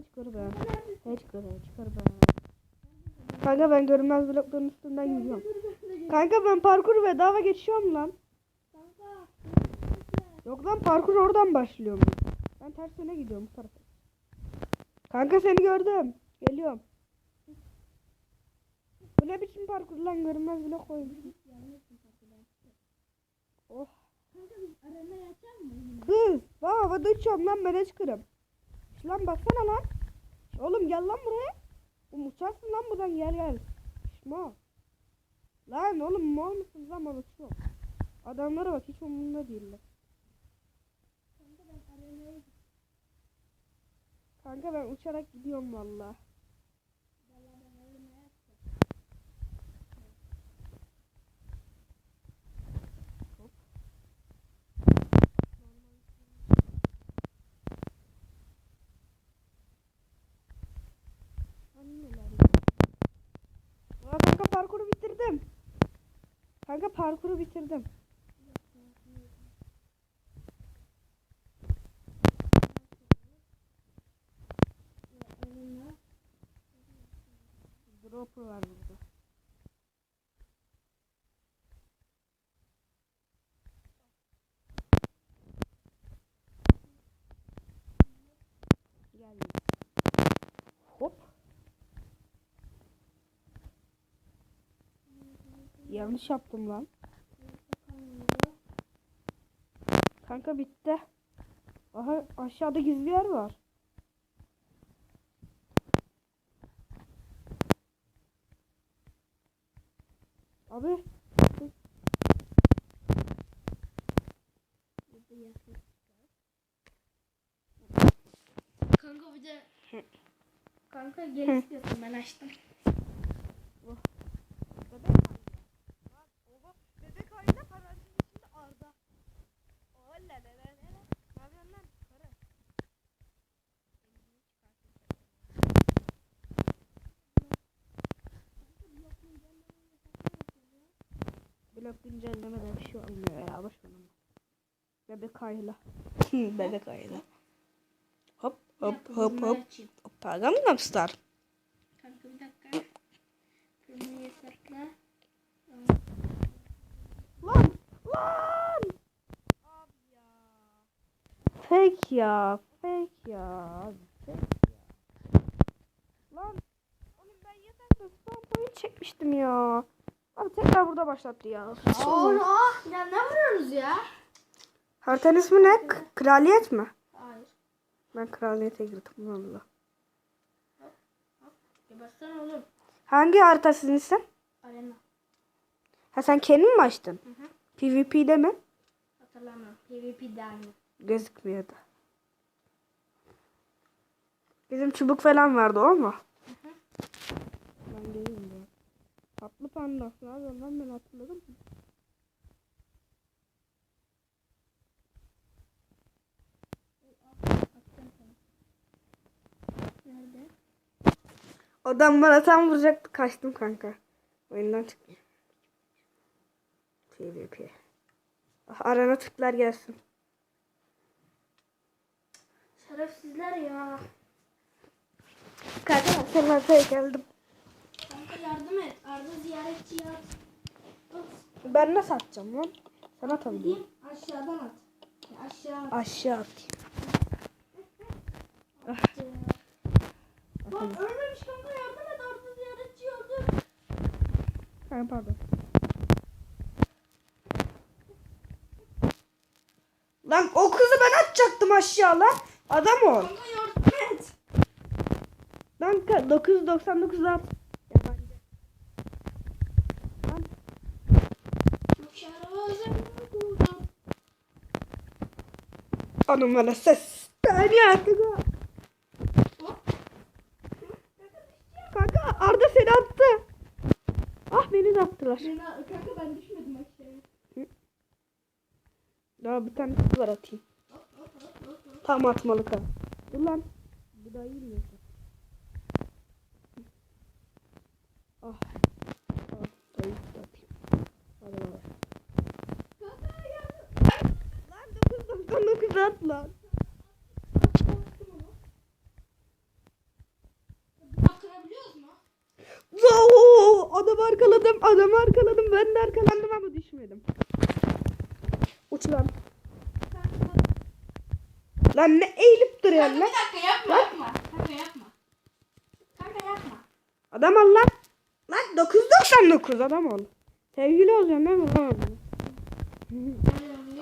Çıkar be. He çıkar he çıkar be. Kanka ben görünmez blokların üstünden gidiyorum. Kanka ben parkur bedava geçiyorum lan. Yok lan parkur oradan başlıyor. Ben ters yöne gidiyorum bu tarafa. Kanka seni gördüm. Geliyorum. Bu ne biçim parkur lan görünmez blok koymuşum. Oh. Kız bak havada uçuyorum lan ben çıkarım. Lan baksana lan. Oğlum gel lan buraya. Oğlum uçarsın lan buradan gel gel. Şma. Lan oğlum mal mısın lan mal uçuyor. Adamlara bak hiç umurumda değiller. Kanka ben uçarak gidiyorum valla. Anneler ya. Aa, kanka parkuru bitirdim. Kanka parkuru bitirdim. Dropper var burada. Geldim. Hop. Yanlış yaptım lan. Kanka bitti. Aha aşağıda gizli yer var. Abi Kanka bir de Kanka gel istiyorsun ben açtım. Blok güncellemeden bir şey olmuyor ya boş ver onu. Bebek ayla. bebek ayla. Hop hop hop hop. Hoppa Gangnam Star. Kanka bir dakika. Kırmızı sakla. Lan! Lan! Abi ya. Fake ya. Fake ya. Abi fake ya. Lan! Oğlum ben yeterli spam point çekmiştim ya. Abi tekrar burada başlattı ya. Aa, ya ne vuruyoruz ya? Haritanın ismi ne? K- kraliyet mi? Hayır. Ben kraliyete girdim valla. Gebersene oğlum. Hangi harita sizin ise? Arena. Ha sen kendin mi açtın? Hı hı. PvP'de mi? Hatırlamıyorum. PvP de aynı. Gözükmüyordu. Bizim çubuk falan vardı o mu? Ben geleyim. Tatlı panda. Ne yapıyorsun lan ben hatırladım. Nerede? Adam bana tam vuracaktı kaçtım kanka. Oyundan çıktım. PvP. Ah, arana Türkler gelsin. Şerefsizler ya. Kanka ben geldim. Yardım et. Arda ziyaretçi yat. Ben nasıl atacağım lan? Sen atabilirim. Aşağıdan at. Aşağı at. Aşağı atayım. Bak ölmemiş kanka yardım et. Arda ziyaretçi öldü. Ha, pardon. Lan o kızı ben atacaktım aşağı lan. Adam ol. Kanka yardım et. Lan ka- 999 at. Yabancı. Lan Çok şerefsizim. Buradan. Onun bana ses. Beni artık. Kanka Arda seni attı. Ah beni de attılar. Beni- Kanka ben düşmedim aşağıya. Daha bir tane var atayım. Tam atmalık ha. Dur lan. Bu da iyi mi? at lan. Oo, adamı arkaladım, adamı arkaladım. Ben de arkalandım ama düşmedim. Uç lan. Lan ne eğilip duruyorsun lan? Bir dakika yapma, lan. yapma. Kanka yapma. Kanka yapma. Adam al lan. Lan 999 adam ol. Sevgili olacağım ben mi?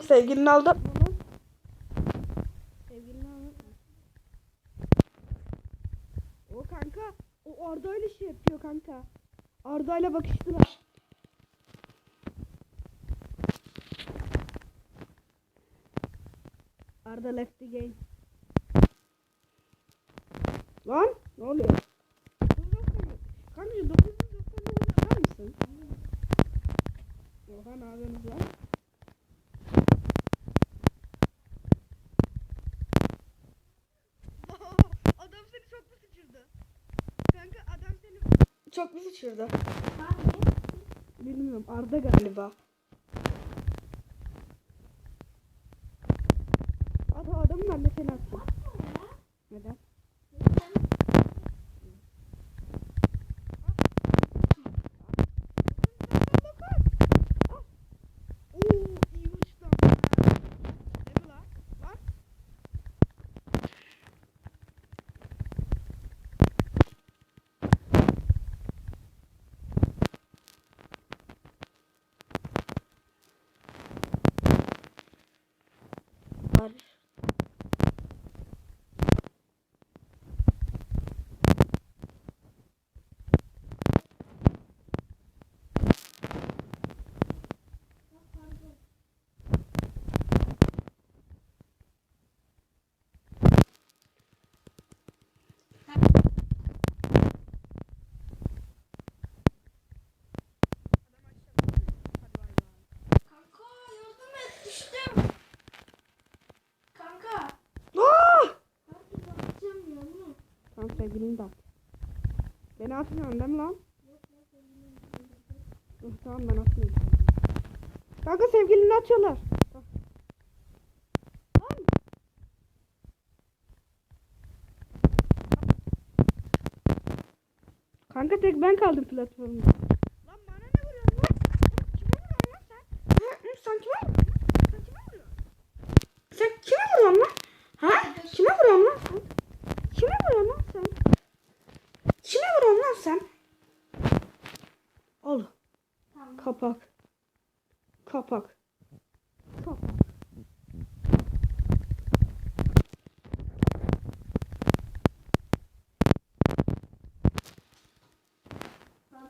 Sevgilini aldım. Arda öyle şey yapıyor kanka. Arda ile bakıştılar. Arda left the game. Lan ne oluyor? Kanka 999 atar mısın? Oha ne yapıyorsunuz lan? adam seni çok mu sıçırdı? Kanka adam seni sıçırdı? Abi. Bilmiyorum Arda galiba. Adam de seni attım. Neden? Oo iyi uçtu ama. Ne bu lan? Lan? Var. Kanka yardım et düştüm. Kanka. Aa! Hadi bakacağım ya bunu. Tamam sevgilini de at. Beni atmıyorsun değil mi lan? Ih, tamam ben atmıyorum. Kanka sevgilini atıyorlar. Kanka tek ben kaldım platformda. Lan bana ne vuruyorsun lan? Kime vuruyorsun lan sen? Ha? Hı, Sen kime vuruyorsun? Sen kime vuruyorsun? Sen kime vuruyorsun lan? Ha? Kime vuruyorsun lan sen? Kime vuruyorsun lan sen? Kime vuruyorsun lan sen? Al. Tamam. Kapak. Kapak. Kapak.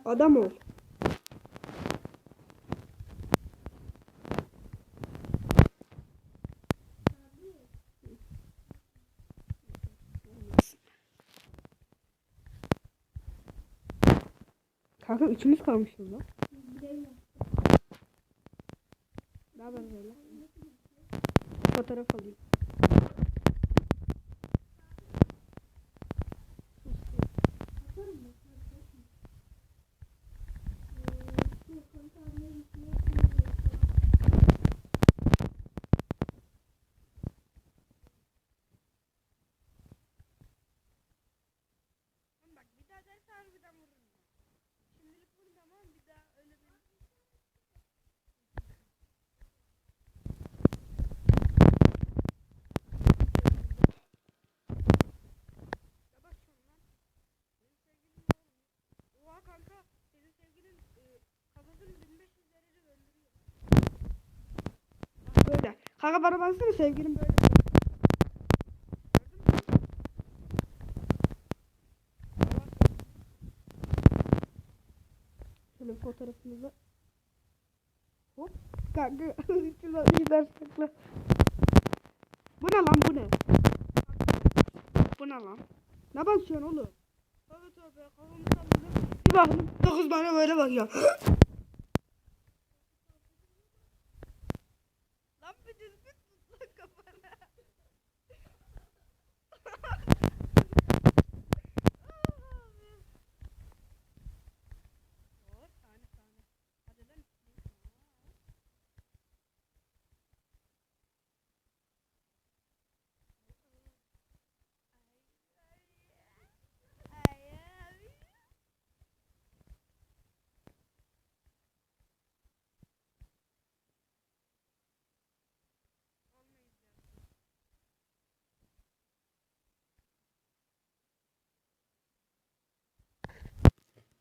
Adam ol. Kanka üçümüz kalmışız lan. Ne haber böyle? Fotoğraf alayım. Bak bir daha derse harbiden vururum. Şimdilik bunu tamam bir daha öyle bir... Ya bak şuna lan. Benim sevgilim ne oğlum? Oha kanka senin sevgilin e, kafasını 1500 derece döndürüyor. Bak böyle. Kanka bana baksana sevgilim böyle. Şöyle fotoğrafımızı Hop kanka gider sakla. Bu ne lan bu ne? Bu ne lan? Ne bakıyorsun oğlum? Tövbe tövbe kafamı salladım. Bir baktım dokuz bana böyle bakıyor.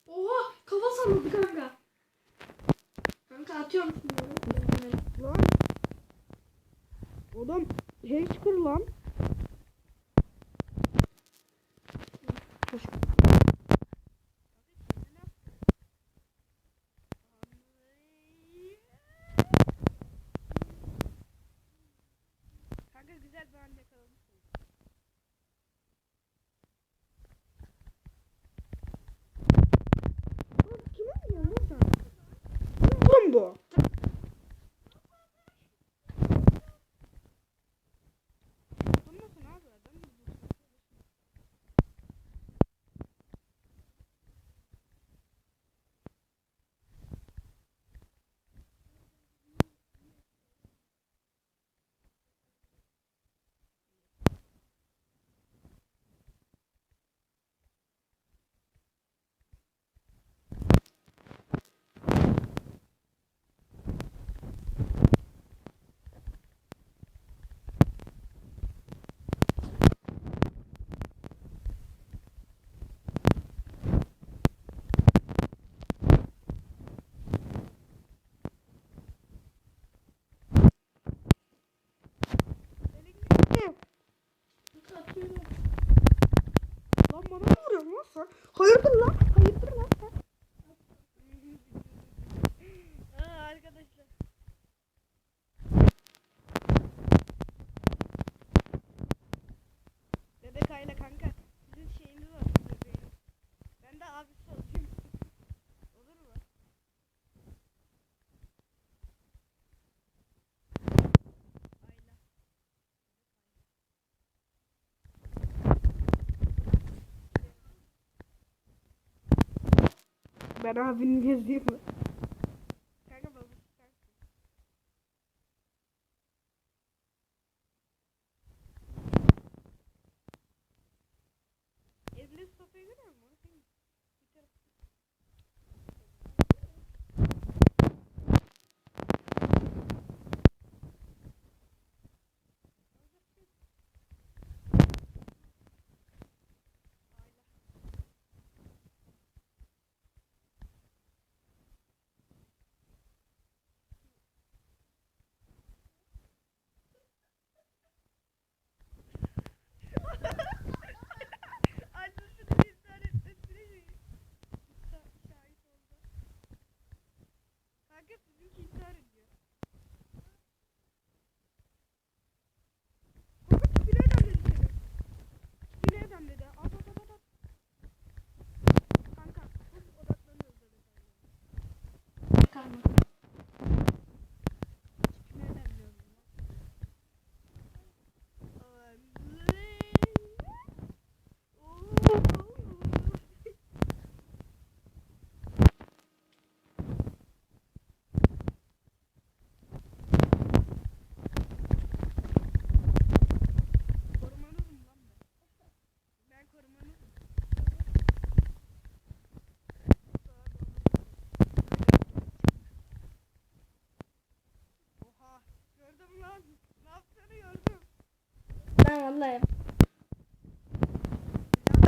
Oha kafa salladı kanka. Kanka atıyorum şunları. Lan. Oğlum hacker lan. Hayır Ben abinin gezdiğim mi?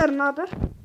Çocuklar ne?